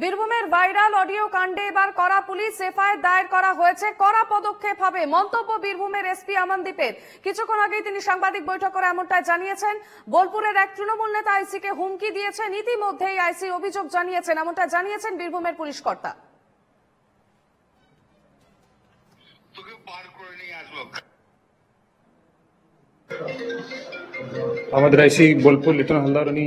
বীরভূমের viral audio কাণ্ডে এবার করা পুলিশ এফআইআর দায়ের করা হয়েছে। করা পদক্ষেপ হবে মন্তব্য বীরভূমের এসপি আমনদীপের। কিছুক্ষণ আগেই তিনি সাংবাদিক বৈঠক করে এমনটাই জানিয়েছেন। বোলপুরের এক তৃণমূল নেতা আইসিকে হুমকি দিয়েছেন। ইতিমধ্যেই আইসি অভিযোগ জানিয়েছেন এমনটা জানিয়েছেন বীরভূমের পুলিশ কর্তা। আমাদের আইসি বোলপুর লিটন হালদার উনি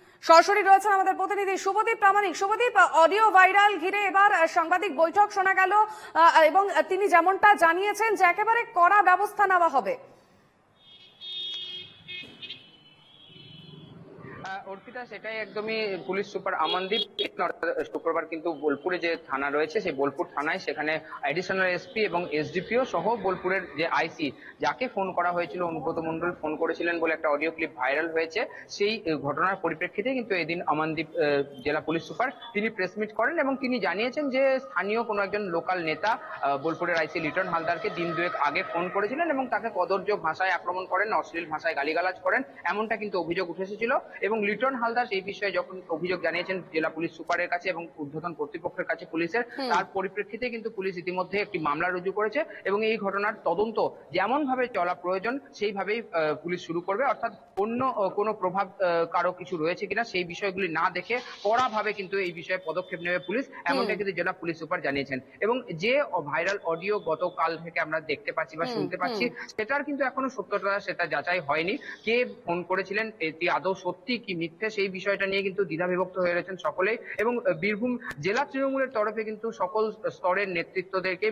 সরাসরি রয়েছেন আমাদের প্রতিনিধি শুভদীপ প্রামাণিক। শুভদীপ, অডিও ভাইরাল ঘিরে এবার সাংবাদিক বৈঠক শোনা গেল এবং তিনি যেমনটা জানিয়েছেন যে একেবারে কড়া ব্যবস্থা নেওয়া হবে। অর্পিতা সেটাই একদমই পুলিশ সুপার আমনদীপ শুক্রবার কিন্তু বোলপুরে যে থানা রয়েছে, সেই বোলপুর থানায় সেখানে অ্যাডিশনাল এসপি এবং এসডিপিও সহ বোলপুরের যে আইসি যাকে ফোন করা হয়েছিল, অনুব্রত মন্ডল ফোন করেছিলেন বলে একটা অডিও ক্লিপ ভাইরাল হয়েছে। সেই ঘটনার পরিপ্রেক্ষিতে কিন্তু এদিন আমনদীপ জেলা পুলিশ সুপার তিনি প্রেস মিট করেন এবং তিনি জানিয়েছেন যে স্থানীয় কোনো একজন লোকাল নেতা বোলপুরের আইসি লিটন হালদারকে দিন দুয়েক আগে ফোন করেছিলেন এবং তাকে কদর্য ভাষায় আক্রমণ করেন, অশ্লীল ভাষায় গালিগালাজ করেন, এমনটা কিন্তু অভিযোগ উঠেছিল এবং লিটন হালদার এই বিষয়ে যখন অভিযোগ জানিয়েছেন জেলা পুলিশ সুপারের কাছে এবং ঊর্ধ্বতন কর্তৃপক্ষের কাছে পুলিশের তার পরিপ্রেক্ষিতে কিন্তু পুলিশ ইতিমধ্যে একটি মামলা রুজু করেছে এবং এই ঘটনার তদন্ত যেমন ভাবে চলা প্রয়োজন সেইভাবেই পুলিশ শুরু করবে। অর্থাৎ অন্য কোনো প্রভাব কারও কিছু রয়েছে কিনা সেই বিষয়গুলি না দেখে কড়াভাবে কিন্তু এই বিষয়ে পদক্ষেপ নেবে পুলিশ এমনটা কিন্তু জেলা পুলিশ সুপার জানিয়েছেন। এবং যে ভাইরাল অডিও গতকাল থেকে আমরা দেখতে পাচ্ছি বা শুনতে পাচ্ছি সেটার কিন্তু এখনও সত্যতা সেটা যাচাই হয়নি। কে ফোন করেছিলেন এটি আদৌ সত্যি কি মিথ্যে সেই বিষয়টা নিয়ে কিন্তু দ্বিধা বিভক্ত হয়ে রয়েছেন সকলেই। এবং বীরভূম জেলা তৃণমূলের তরফে কিন্তু সকল স্তরের নেতৃত্বদেরকে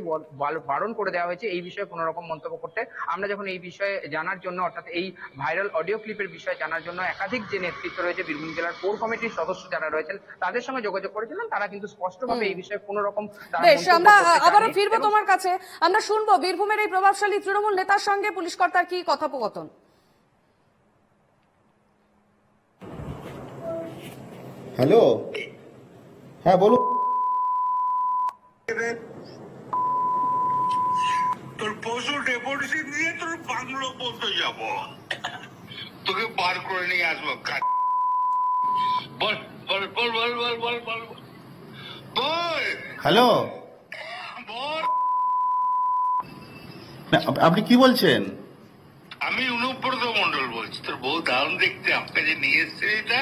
বারণ করে দেওয়া হয়েছে এই বিষয়ে কোনো রকম মন্তব্য করতে। আমরা যখন এই বিষয়ে জানার জন্য অর্থাৎ এই ভাইরাল অডিও ক্লিপের বিষয়ে জানার জন্য একাধিক যে নেতৃত্ব রয়েছে বীরভূম জেলার কোর কমিটির সদস্য যারা রয়েছেন তাদের সঙ্গে যোগাযোগ করেছিলেন তারা কিন্তু স্পষ্টভাবে এই বিষয়ে কোনো রকম বেশ আমরা আবারও ফিরবো তোমার কাছে। আমরা শুনব বীরভূমের এই প্রভাবশালী তৃণমূল নেতার সঙ্গে পুলিশ কর্তার কি কথোপকথন? হ্যালো? হ্যাঁ বলুন। তোর পশু দিয়ে তোর বাংলো পর্যন্ত যাব। তোকে পার করে নিয়ে আসব বল বল বল বল বল বল বল। বল। হ্যালো? আপনি কি বলছেন? আমি অনুব্রত মন্ডল বলছি। তোর বউ দারুণ দেখতে আপনাকে নিয়ে এসছে এটা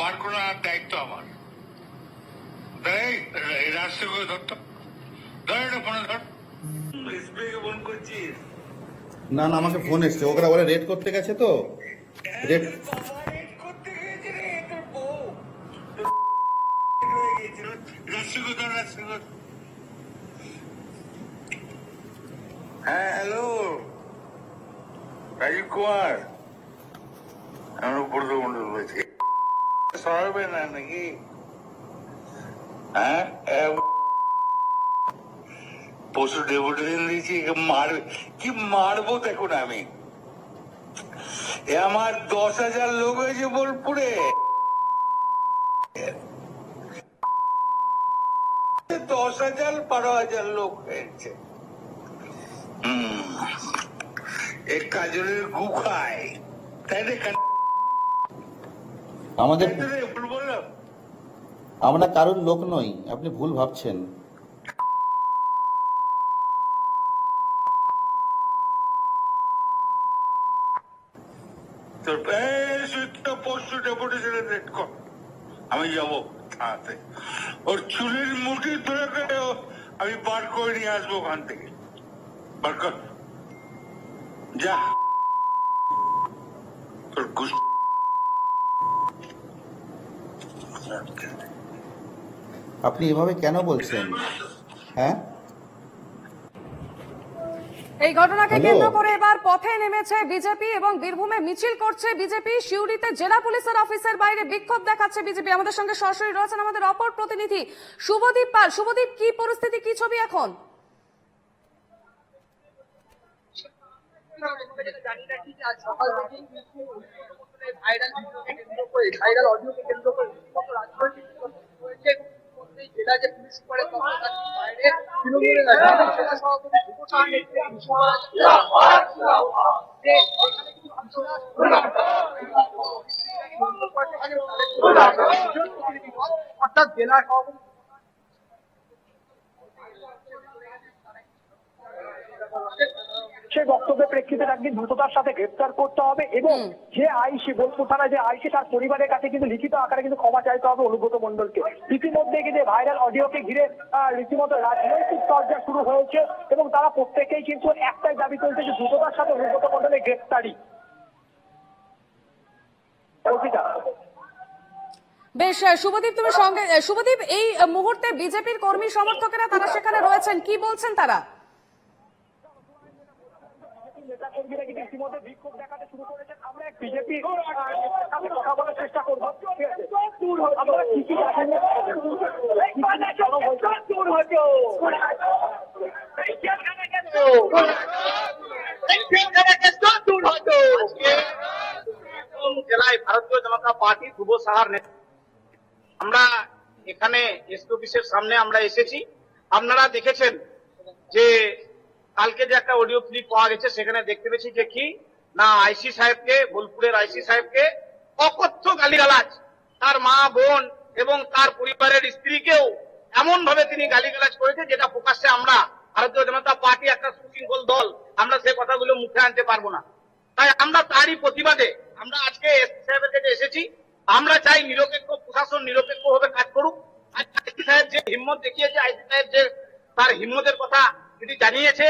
বার করার দায়িত্ব আমার। ফোন করছিস না না আমাকে ফোন এসছে। ওরা বলে রেড করতে গেছে তো। রেড হ্যাঁ হ্যালো। রাজীব কুমার। আমার উপর বলছি ডেপুটেশন দিয়েছি, কি মারবো? দেখুন আমি। আমার দশ হাজার লোক হয়েছে বোলপুরে। দশ হাজার, বারো হাজার লোক হয়েছে। হুম। এ কাজলের গু খায়। তাই না আমাদের আমরা কারোর লোক নই আপনি ভুল ভাবছেন। আমি যাব থানাতে। ওর চুলের মুঠি ধরে আমি বার করে নিয়ে আসব ওখান থেকে। বার কর। যা তোর ঘুষ আপনি এভাবে কেন বলছেন? হ্যাঁ? এই ঘটনাকে কেন্দ্র করে এবার পথে নেমেছে বিজেপি এবং বীরভূমে মিছিল করছে বিজেপি। শিউরিতে জেলা পুলিশের অফিসের বাইরে বিক্ষোভ দেখাচ্ছে বিজেপি। আমাদের সঙ্গে সরাসরি রয়েছেন আমাদের অপর প্রতিনিধি শুভদীপ পাল। শুভদীপ কি পরিস্থিতি কি ছবি এখন? জানি আজ সকাল কিন্তু ভাইরাল ভিডিওকে কেন্দ্র করে ভাইরাল অডিওকে কেন্দ্র করে রাজনৈতিক হয়েছে জেলা যে পুলিশ করে তৃণমূলের সভাপতি যুব সাহা নেতৃত্বে যে এখানে কিছু অর্থাৎ জেলা সভাপতি সে প্রেক্ষিতে তাকে দ্রুততার সাথে গ্রেপ্তার করতে হবে এবং যে আইসি বোলপুর থানায় যে আইসি তার পরিবারের কাছে কিন্তু লিখিত আকারে কিন্তু ক্ষমা চাইতে হবে অনুব্রত মন্ডলকে ইতিমধ্যে কিন্তু ভাইরাল অডিওকে ঘিরে রীতিমতো রাজনৈতিক চর্চা শুরু হয়েছে এবং তারা প্রত্যেকেই কিন্তু একটাই দাবি করছে যে দ্রুততার সাথে অনুব্রত মন্ডলের গ্রেপ্তারি। অর্পিতা। বেশ শুভদীপ তুমি সঙ্গে শুভদীপ এই মুহূর্তে বিজেপির কর্মী সমর্থকেরা তারা সেখানে রয়েছেন। কি বলছেন তারা নেতাকর্মীরা কিন্তু ইতিমধ্যে বিক্ষোভ দেখাতে শুরু করেছেন। আমরা বিজেপি কথা বলার চেষ্টা করব। বলছো? জেলায় ভারতীয় জনতা পার্টি আমরা এখানে এসপি অফিসের সামনে আমরা এসেছি। আপনারা দেখেছেন যে কালকে যে একটা অডিও ক্লিপ পাওয়া গেছে, সেখানে দেখতে পেয়েছি যে কি? না, আইসি সাহেবকে, বোলপুরের আইসি সাহেবকে অকথ্য গালিগালাজ। তার মা, বোন এবং তার পরিবারের স্ত্রীকেও এমন ভাবে তিনি গালিগালাজ করেছে যেটা প্রকাশ্যে আমরা, ভারতীয় জনতা পার্টি একটা সুশৃঙ্খল দল, আমরা সে কথাগুলো মুখে আনতে পারব না। তাই আমরা তারই প্রতিবাদে আমরা আজকে এসপি সাহেবের কাছে এসেছি। আমরা চাই নিরপেক্ষ প্রশাসন নিরপেক্ষ ভাবে কাজ করুক। আর আইসি সাহেব যে হিম্মত দেখিয়েছে, আইসি সাহেব যে তার হিম্মতের কথা তিনি জানিয়েছে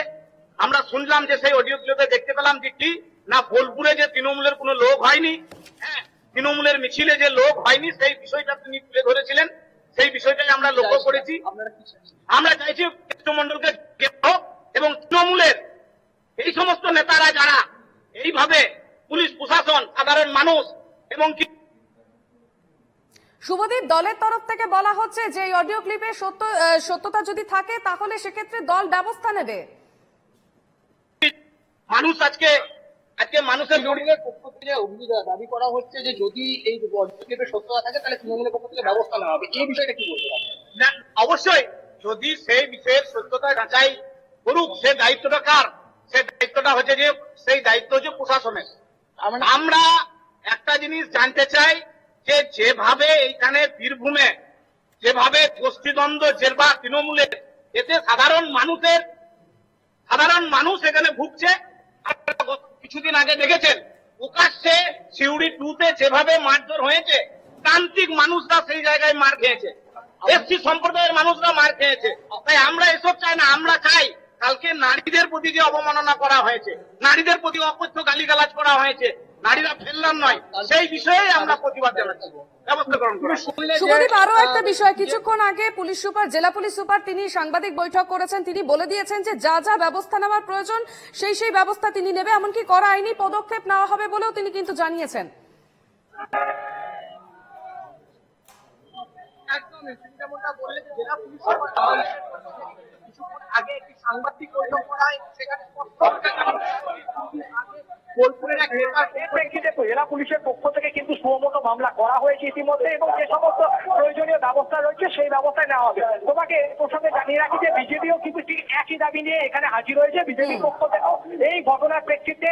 আমরা শুনলাম যে সেই অডিও গুলোতে দেখতে পেলাম যে কি? না বোলপুরে যে তৃণমূলের কোনো লোক হয়নি? হ্যাঁ তৃণমূলের মিছিলে যে লোক হয়নি সেই বিষয়টা তিনি তুলে ধরেছিলেন। সেই বিষয়টাই আমরা লক্ষ্য করেছি। আমরা চাইছি হোক এবং তৃণমূলের এই সমস্ত নেতারা যারা এইভাবে পুলিশ প্রশাসন সাধারণ মানুষ এবং কি শুভদীপ দলের তরফ থেকে বলা হচ্ছে যে এই অডিও ক্লিপে সত্য সত্যতা যদি থাকে তাহলে সেক্ষেত্রে দল ব্যবস্থা নেবে। মানুষ আজকে আজকে মানুষের জড়িয়ে পক্ষ থেকে অভিযোগ দাবি করা হচ্ছে যে যদি এই পদক্ষেপের সত্যতা থাকে তাহলে তৃণমূলের পক্ষ থেকে ব্যবস্থা নেওয়া হবে। এই বিষয়টা কি বলতে? না অবশ্যই যদি সেই বিষয়ের সত্যতা যাচাই করুক সে দায়িত্বটা কার? সে দায়িত্বটা হচ্ছে যে সেই দায়িত্ব হচ্ছে প্রশাসনের। আমরা একটা জিনিস জানতে চাই যে যেভাবে এইখানে বীরভূমে যেভাবে গোষ্ঠীদ্বন্দ্ব জেরবা তৃণমূলের এতে সাধারণ মানুষের সাধারণ মানুষ এখানে ভুগছে। কিছুদিন আগে দেখেছেন, প্রকাশ্যে সিউড়ি টুতে যেভাবে মারধর হয়েছে, তান্ত্রিক মানুষরা সেই জায়গায় মার খেয়েছে। এসসি সম্প্রদায়ের মানুষরা মার খেয়েছে। তাই আমরা এসব চাই না, আমরা চাই কালকে নারীদের প্রতি যে অবমাননা করা হয়েছে, নারীদের প্রতি অকথ্য গালিগালাজ করা হয়েছে নারীরা ফেললাম নয় সেই বিষয়ে আমরা প্রতিবাদ জানাচ্ছি। শুভদীপ আরও একটা বিষয় কিছুক্ষণ আগে পুলিশ সুপার জেলা পুলিশ সুপার তিনি সাংবাদিক বৈঠক করেছেন তিনি বলে দিয়েছেন যে যা যা ব্যবস্থা নেওয়ার প্রয়োজন সেই সেই ব্যবস্থা তিনি নেবে এমনকি করা আইনি পদক্ষেপ নেওয়া হবে বলেও তিনি কিন্তু জানিয়েছেন। একদম যেমনটা বললেন জেলা পুলিশ সুপার কিছুক্ষণ আগে একটি সাংবাদিক বৈঠক করা এবং সেখানে স্পষ্টভাবে বোলপুরের এক নেতার এর প্রেক্ষিতে জেলা পুলিশের পক্ষ থেকে কিন্তু সুমোটো মামলা করা হয়েছে ইতিমধ্যে এবং যে সমস্ত প্রয়োজনীয় ব্যবস্থা রয়েছে সেই ব্যবস্থা নেওয়া হবে। তোমাকে প্রসঙ্গে জানিয়ে রাখি যে বিজেপিও কিন্তু ঠিক একই দাবি নিয়ে এখানে হাজির হয়েছে। বিজেপির পক্ষ থেকেও এই ঘটনার প্রেক্ষিতে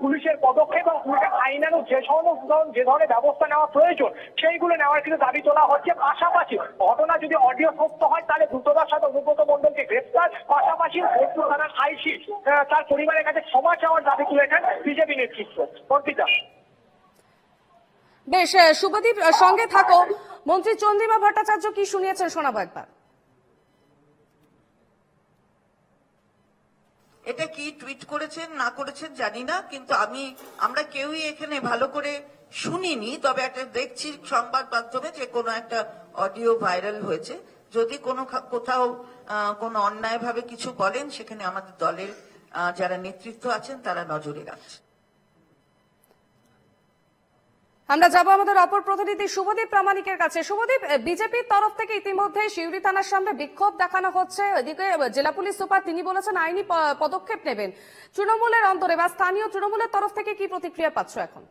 পুলিশের পদক্ষেপ এবং পুলিশের আইনানুগ যে সমস্ত যে ধরনের ব্যবস্থা নেওয়া প্রয়োজন সেইগুলো নেওয়ার কিন্তু দাবি তোলা হচ্ছে। পাশাপাশি ঘটনা যদি অডিও সত্য হয় তাহলে দ্রুততার সাথে অনুব্রত মন্ডলকে গ্রেফতার পাশাপাশি ভোটপুর থানার আইসি তার পরিবারের কাছে ক্ষমা চাওয়ার দাবি তুলেছেন বিজেপি নেতৃত্ব। অর্পিতা। বেশ শুভদীপ সঙ্গে থাকো। মন্ত্রী চন্দ্রিমা ভট্টাচার্য কি শুনিয়েছেন শোনাবো একবার। এটা কি টুইট করেছেন না করেছেন জানি না কিন্তু আমি আমরা কেউই এখানে ভালো করে শুনিনি তবে একটা দেখছি সংবাদ মাধ্যমে যে কোনো একটা অডিও ভাইরাল হয়েছে। যদি কোনো কোথাও কোনো অন্যায় ভাবে কিছু বলেন, সেখানে আমাদের দলের যারা নেতৃত্ব আছেন, তারা নজরে রাখছে আমরা যাব আমাদের অপর প্রতিনিধি শুভদীপ প্রামাণিকের কাছে। শুভদীপ বিজেপির তরফ থেকে ইতিমধ্যে শিউরি থানার সামনে বিক্ষোভ দেখানো হচ্ছে। এদিকে জেলা পুলিশ সুপার, তিনি বলেছেন, আইনি পদক্ষেপ নেবেন। তৃণমূলের অন্তরে বা স্থানীয় তৃণমূলের তরফ থেকে কি প্রতিক্রিয়া পাচ্ছ এখন?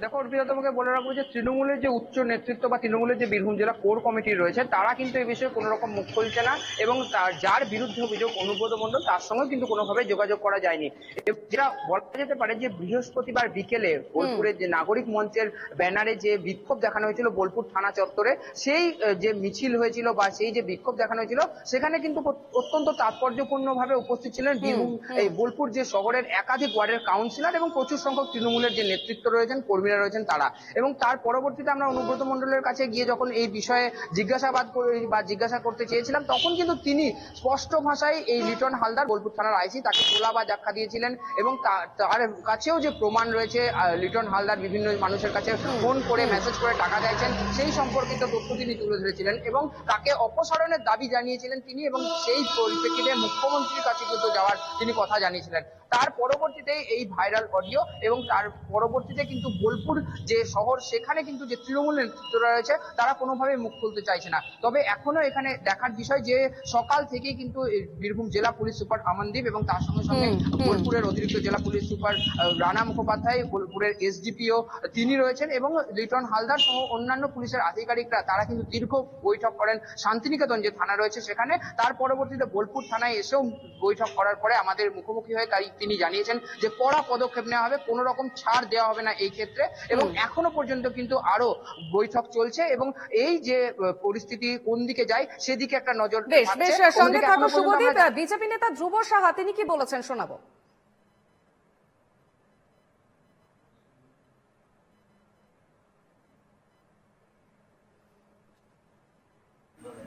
দেখো অর্পিতা তোমাকে বলে রাখব যে তৃণমূলের যে উচ্চ নেতৃত্ব বা তৃণমূলের যে বীরভূম জেলা কোর কমিটি রয়েছে তারা কিন্তু এই বিষয়ে কোনো রকম মুখ খুলছে না এবং তার যার বিরুদ্ধে অভিযোগ অনুব্রত মণ্ডল তার সঙ্গে কিন্তু কোনোভাবে যোগাযোগ করা যায়নি। যেটা বলা যেতে পারে যে বৃহস্পতিবার বিকেলে বোলপুরের যে নাগরিক মঞ্চের ব্যানারে যে বিক্ষোভ দেখানো হয়েছিল বোলপুর থানা চত্বরে সেই যে মিছিল হয়েছিল বা সেই যে বিক্ষোভ দেখানো হয়েছিল সেখানে কিন্তু অত্যন্ত তাৎপর্যপূর্ণভাবে উপস্থিত ছিলেন বীরভূম এই বোলপুর যে শহরের একাধিক ওয়ার্ডের কাউন্সিলর এবং প্রচুর সংখ্যক তৃণমূলের যে নেতৃত্ব রয়েছেন কর্মীরা রয়েছেন তারা। এবং তার পরবর্তীতে আমরা অনুব্রত মণ্ডলের কাছে গিয়ে যখন এই বিষয়ে জিজ্ঞাসাবাদ বা জিজ্ঞাসা করতে চেয়েছিলাম, তখন কিন্তু তিনি স্পষ্ট ভাষায় এই লিটন হালদার বোলপুর থানার আইসি তাকে তোলা বা জাক্কা দিয়েছিলেন এবং তার কাছেও যে প্রমাণ রয়েছে লিটন হালদার বিভিন্ন মানুষের কাছে ফোন করে, মেসেজ করে টাকা চাইছেন সেই সম্পর্কিত তথ্য তিনি তুলে ধরেছিলেন এবং তাকে অপসারণের দাবি জানিয়েছিলেন তিনি এবং সেই পরিপ্রেক্ষিতে মুখ্যমন্ত্রীর কাছে কিন্তু যাওয়ার তিনি কথা জানিয়েছিলেন। তার পরবর্তীতে এই ভাইরাল অডিও এবং তার পরবর্তীতে কিন্তু বোলপুর যে শহর সেখানে কিন্তু যে তৃণমূল নেতৃত্বরা রয়েছে তারা কোনোভাবে মুখ খুলতে চাইছে না তবে এখনও এখানে দেখার বিষয় যে সকাল থেকেই কিন্তু বীরভূম জেলা পুলিশ সুপার আমনদীপ এবং তার সঙ্গে সঙ্গে। বোলপুরের অতিরিক্ত জেলা পুলিশ সুপার রানা মুখোপাধ্যায় বোলপুরের এসডিপিও তিনি রয়েছেন এবং লিটন হালদার সহ অন্যান্য পুলিশের আধিকারিকরা তারা কিন্তু দীর্ঘ বৈঠক করেন শান্তিনিকেতন যে থানা রয়েছে সেখানে তার পরবর্তীতে বোলপুর থানায় এসেও বৈঠক করার পরে আমাদের মুখোমুখি হয়ে তাই তিনি জানিয়েছেন যে কড়া পদক্ষেপ নেওয়া হবে কোনো রকম ছাড় দেওয়া হবে না এই ক্ষেত্রে। এবং এখনও পর্যন্ত কিন্তু আরও বৈঠক চলছে এবং এই যে পরিস্থিতি কোন দিকে যায় সেদিকে একটা নজর বেশ বেশ সঙ্গে থাকো শুভদীপ বিজেপি নেতা ধ্রুব সাহা তিনি কি বলেছেন শোনাবো?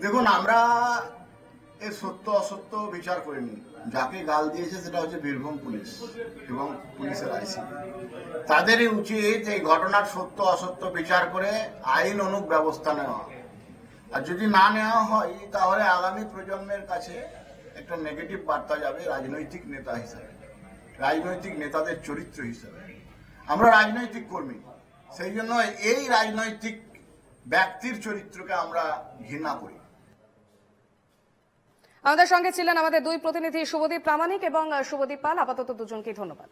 দেখুন আমরা এর সত্য, অসত্য বিচার করিনি। যাকে গাল দিয়েছে সেটা হচ্ছে বীরভূম পুলিশ এবং পুলিশের আইসি। তাদেরই উচিত এই ঘটনার সত্য, অসত্য বিচার করে আইন অনুক ব্যবস্থা নেওয়া। আর যদি না নেওয়া হয়, তাহলে আগামী প্রজন্মের কাছে একটা নেগেটিভ বার্তা যাবে রাজনৈতিক নেতা হিসাবে, রাজনৈতিক নেতাদের চরিত্র হিসাবে। আমরা রাজনৈতিক কর্মী, সেই জন্য এই রাজনৈতিক ব্যক্তির চরিত্রকে আমরা ঘৃণা করি। আমাদের সঙ্গে ছিলেন আমাদের দুই প্রতিনিধি শুভদীপ প্রামাণিক এবং শুভদীপ পাল। আপাতত দুজনকে ধন্যবাদ।